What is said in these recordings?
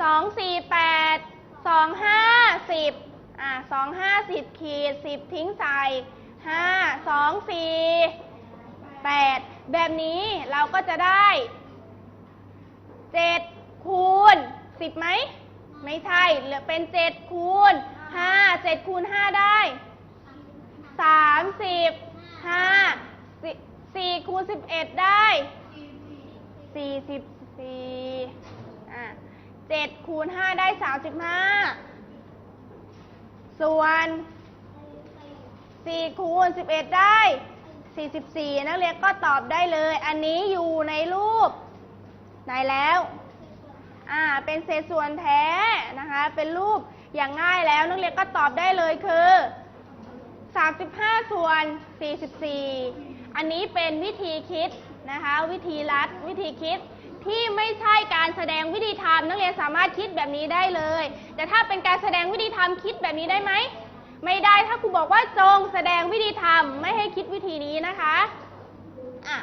สองสี่แปดสองห้าสิบอะสองห้าสิบขีดสิบทิ้งใส่ห้าสองสี่แปดแบบนี้เราก็จะได้เจ็ดคูณสิบไหม ไม่ใช่เหลือเป็นเจ็ดคูณห้าเจ็ดคูณห้าได้สามสิบห้าสี่คูณสิบเอ็ดได้สี่สิบสี่ เจ็ดคูณห้าได้สามสิบห้าส่วนสี่คูณสิบเอ็ดได้สี่สิบสี่นักเรียนก็ตอบได้เลย อันนี้อยู่ในรูป ไหนแล้ว อ่า เป็นเศษส่วนแท้นะคะ เป็นรูปอย่างง่ายแล้วนักเรียนก็ตอบได้เลยคือ35ส่วน44อันนี้เป็นวิธีคิดนะคะ วิธีรัดวิธีคิด ที่ไม่ใช่การแสดงวิธีทำนักเรียนสามารถคิดแบบนี้ได้เลย แต่ถ้าเป็นการแสดงวิธีทำคิดแบบนี้ได้ไหม ไม่ได้ถ้าครูบอกว่าจงแสดงวิธีทำไม่ให้คิดวิธีนี้นะคะอะ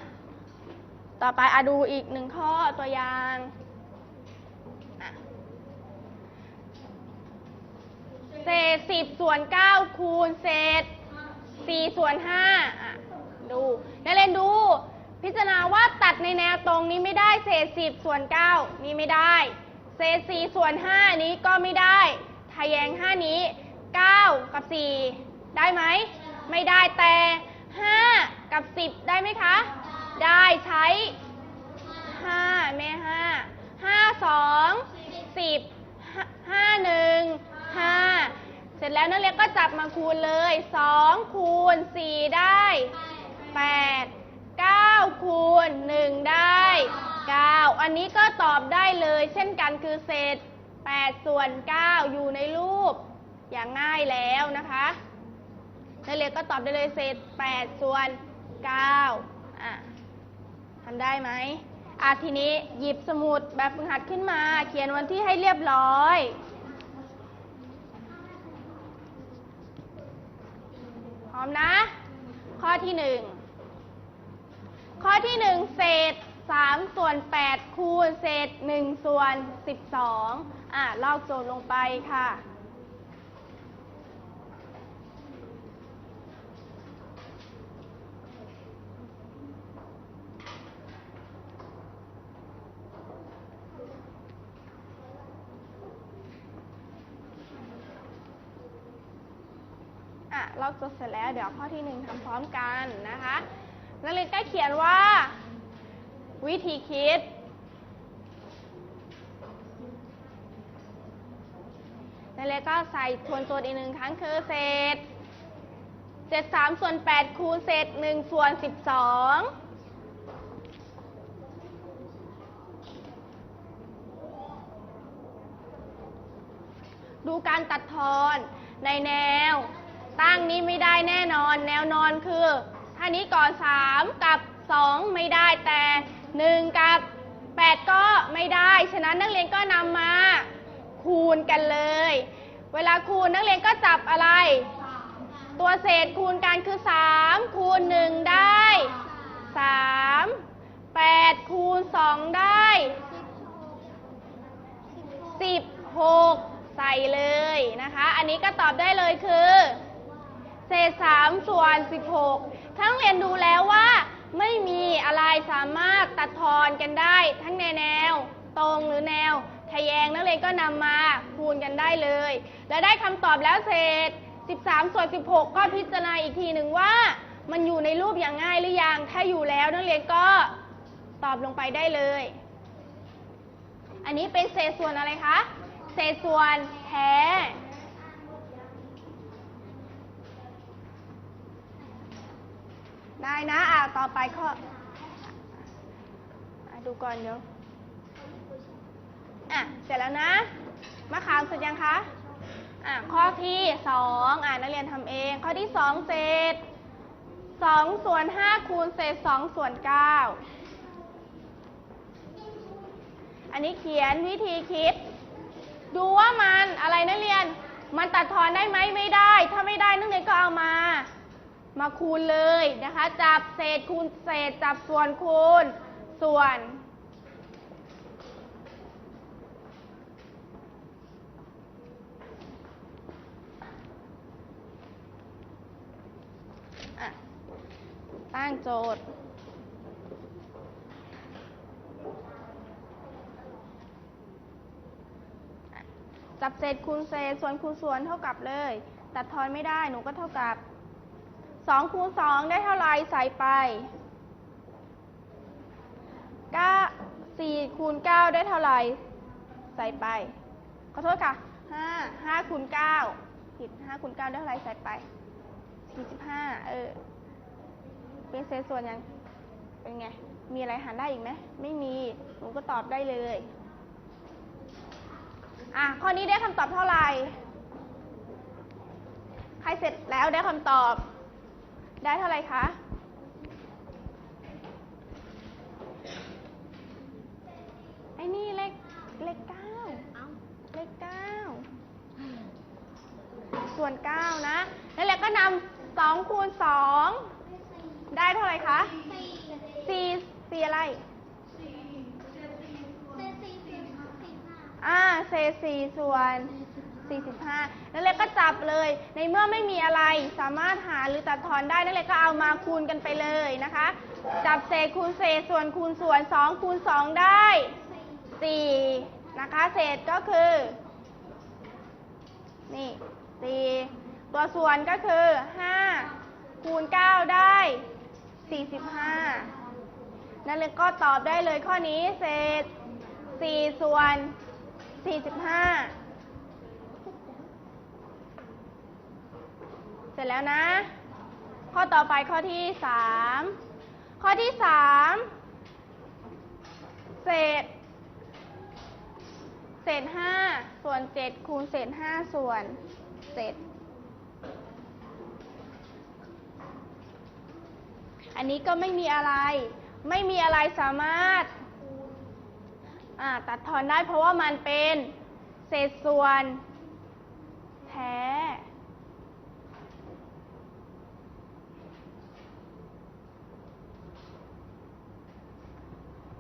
ต่อไปอะดูอีกหนึ่งข้อตัวอย่างเศษสิบส่วนเก้าคูณเศษสี่ส่วนห้าอะดูนักเรียนดู พิจารณาว่าตัดในแนวตรงนี้ไม่ได้เศษสิบส่วนเก้านี้ไม่ได้ เศษสี่ส่วนห้านี้ก็ไม่ได้ทะแยงห้านี้เก้ากับสี่ได้ไหมไม่ได้แต่ห้ากับสิบได้ไหมคะ ได้ใช้ห้าแม่ห้าห้าสองสิบห้าหนึ่งห้าเสร็จแล้วนักเรียนก็จับมาคูณเลยสองคูณสี่ได้แปดเก้าคูณหนึ่งได้เก้า อันนี้ก็ตอบได้เลย เช่นกันคือเศษแปดส่วนเก้าอยู่ในรูปอย่างง่ายแล้วนะคะนักเรียนก็ตอบได้เลยเศษแปดส่วนเก้าอะทำได้ไหมอะทีนี้หยิบสมุดแบบฝึกหัดขึ้นมา เขียนวันที่ให้เรียบร้อยพร้อมนะ ข้อที่หนึ่งข้อที่หนึ่งเศษ สามส่วนแปดคูณเศษหนึ่งส่วนสิบสองอะ ลอกโจทย์ลงไปค่ะ อะ ลอกโจทย์เสร็จแล้ว เดี๋ยวข้อที่หนึ่งทำพร้อมกันนะคะ นักเรียนก็เขียนว่า วิธีคิดนักเรียนก็ใส่ทวนโจทย์อีกหนึ่งครั้งคือเศษเศษสามส่วนแปดคูณเศษหนึ่งส่วนสิบสองดูการตัดทอนในแนว ตั้งนี้ไม่ได้แน่นอน แนวนอนคือท่านี้ก่อน 3 กับ 2 ไม่ได้แต่ 1 กับ 8 ก็ไม่ได้ ฉะนั้นนักเรียนก็นำมาคูณกันเลย เวลาคูณนักเรียนก็จับอะไร ตัวเศษคูณกันคือ 3 คูณ 1 ได้ 3 8 คูณ 2 ได้ 16 ใส่เลยนะคะ อันนี้ก็ตอบได้เลยคือ เศษ 3 ส่วน 16 ทั้งเรียนดูแล้วว่า ไม่มีอะไรสามารถตัดทอนกันได้ ทั้งในแนว ตรงหรือแนวทะแยงนักเรียนก็นำมาคูณกันได้เลย และได้คำตอบแล้วเศษ13 ส่วน 16 ก็พิจารณาอีกทีหนึ่งว่า มันอยู่ในรูปอย่างง่ายหรือยัง ถ้าอยู่แล้วนักเรียนก็ตอบลงไปได้เลย อันนี้เป็นเศษส่วนอะไรคะ เศษส่วนแท้ ได้นะ อะต่อไปข้ออะดูก่อนเดี๋ยว อะ เสร็จแล้วนะ มะขามเสร็จยังคะ อะ ข้อที่สองอะนักเรียนทำเอง ข้อที่สองเศษสองส่วนห้าคูณเศษสองส่วนเก้าอันนี้เขียนวิธีคิด ดูว่ามันอะไรนักเรียน มันตัดทอนได้ไหมไม่ได้ ถ้าไม่ได้นักเรียนก็เอามา มาคูณเลยนะคะ จับเศษคูณเศษ จับส่วนคูณ ส่วน ตั้งโจทย์จับเศษคูณเศษ ส่วนคูณส่วนเท่ากับเลย ตัดทอนไม่ได้หนูก็เท่ากับ 2คูณ2ได้เท่าไรใส่ไป9 4คูณ9ได้เท่าไรใส่ไปขอโทษค่ะ 5 5คูณ9ผิด5คูณ9ได้เท่าไรใส่ไป 45 เออ เป็นเศษส่วนยัง เป็นไง มีอะไรหารได้อีกไหม ไม่มี หนูก็ตอบได้เลย อะ ข้อนี้ได้คำตอบเท่าไหร่ ใครเสร็จแล้วได้คำตอบ ได้เท่าไหร่คะไอ้นี่เลขเลขเก้าเลขเก้าส่วนเก้านะแล้วเราก็นำสองคูณสองได้เท่าไหร่คะสี่สี่อะไรอ่าเศษสี่ส่วน สี่สิบห้านั่นเลยก็จับเลย ในเมื่อไม่มีอะไรสามารถหารหรือตัดทอนได้ นั่นเลยก็เอามาคูณกันไปเลยนะคะ จับเศษคูณเศษส่วนคูณส่วนสองคูณสองได้สี่นะคะ เศษก็คือ นี่สี่ตัวส่วนก็คือห้าคูณเก้าได้สี่สิบห้านั่นเลยก็ตอบได้เลยข้อนี้เศษสี่ส่วน 45 เสร็จแล้วนะ ข้อต่อไปข้อที่3ข้อที่3เศษ เศษ5ส่วน7คูณเศษ5ส่วน7อันนี้ก็ไม่มีอะไร ไม่มีอะไรสามารถตัดทอนได้เพราะว่ามันเป็นเศษส่วน แท้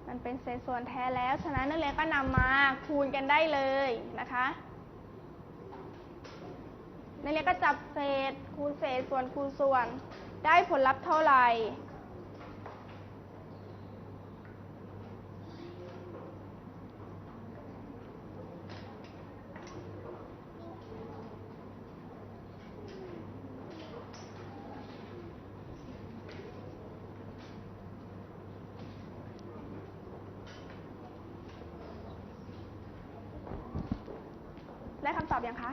มัน เป็นเศษส่วนแท้แล้ว ฉะนั้นนักเรียนก็นำมาคูณกันได้เลยนะคะนักเรียนก็จับเศษคูณเศษส่วนคูณส่วน ได้ผลลัพธ์เท่าไหร่ ได้คำตอบยังคะ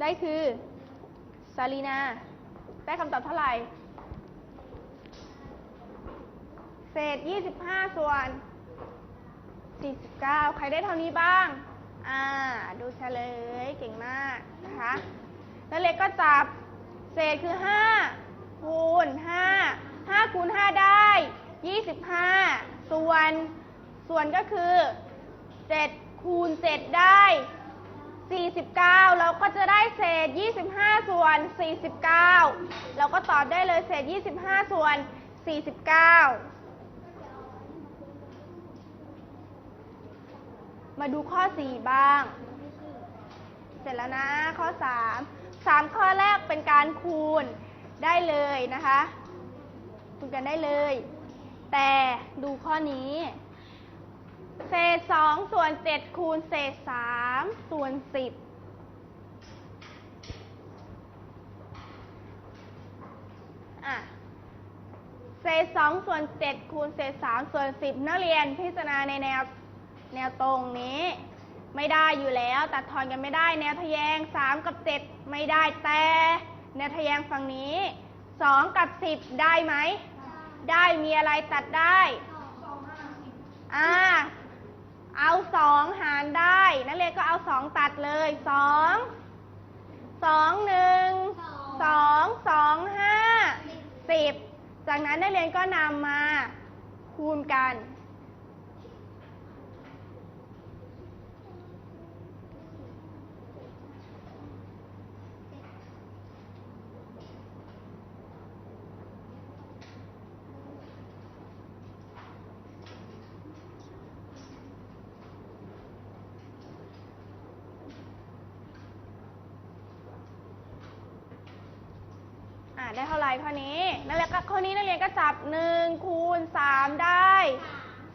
ได้คือซาลีนา ได้คำตอบเท่าไหร่ เศษ 25 ส่วน 49 ใครได้เท่านี้บ้าง อ่า ดูเฉลย เก่งมากนะคะ แล้วเล็กก็จับ เศษคือ 5 คูณ 5 5คูณ 5 ได้ 25 ส่วน ส่วนก็คือ 7 คูณ 7 ได้ 49 เราก็จะได้เศษ 25 ส่วน 49 เราก็ตอบได้เลยเศษ 25 ส่วน 49 มาดูข้อ 4 บ้าง เสร็จแล้วนะ ข้อ 3 3 ข้อแรกเป็นการคูณได้เลยนะคะ คูณกันได้เลย แต่ดูข้อนี้ เศษ2ส่วน7คูณเศษ3ส่วน10อะเศษ2ส่วน7คูณเศษ3ส่วน10นักเรียนพิจารณาในแนวแนวตรงนี้ ไม่ได้อยู่แล้ว ตัดทอนกันไม่ได้ แนวทะแยง3กับ7ไม่ได้แต่แนวทะแยงฝั่งนี้2กับ10ได้ไหม ได้มีอะไรตัดได้อ่า เอาสองหารได้ นักเรียนก็เอาสองตัดเลยสองสองหนึ่งสองสองห้าสิบจากนั้นนักเรียนก็นำมาคูณกัน ได้เท่าไหร่ข้อนี้นักเรียนก็ข้อนี้นักเรียนก็จับหนึ่งคูณสามได้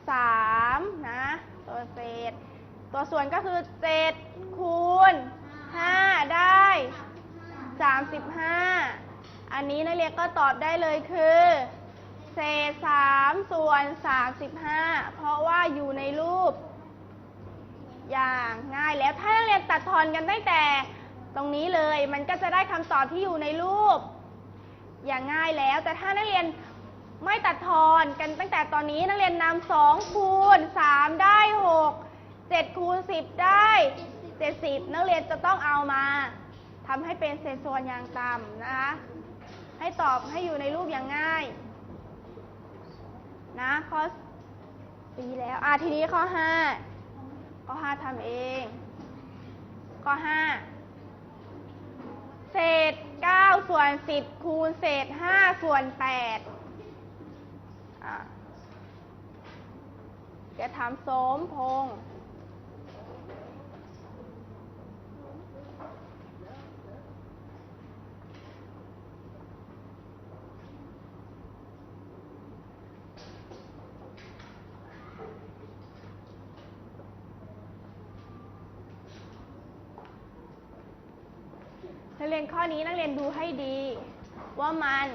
สามนะ ตัวเศษ ตัวส่วนก็คือเจ็ดคูณห้าได้สามสิบห้าอันนี้นักเรียนก็ตอบได้เลยคือเศษสามส่วนสามสิบห้าเพราะว่าอยู่ในรูป อย่างง่ายแล้วถ้านักเรียนตัดทอนกันตั้งแต่ตรงนี้เลยมันก็จะได้คำตอบที่อยู่ในรูป อย่างง่ายแล้ว แต่ถ้านักเรียนไม่ตัดทอนกันตั้งแต่ตอนนี้นักเรียนนำสองคูณสามได้หกเจ็ดคูณสิบได้เจ็ดสิบนักเรียนจะต้องเอามาทำให้เป็นเศษส่วนอย่างต่ำนะคะ ให้ตอบให้อยู่ในรูปอย่างง่ายนะข้อสีแล้วอะทีนี้ข้อห้าข้อห้าทำเอง ข้อห้าเศษ เก้าส่วนสิบคูณเศษห้าส่วนแปดจะทำสมพงษ์ นักเรียนข้อนี้นักเรียนดูให้ดี ว่ามัน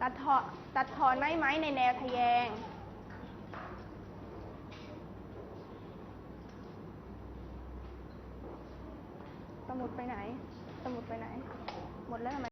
ตัดทอนตัดทอนไม้ไม้ในแนวทะแยง สมุดไปไหน สมุดไปไหน หมดแล้วทำไม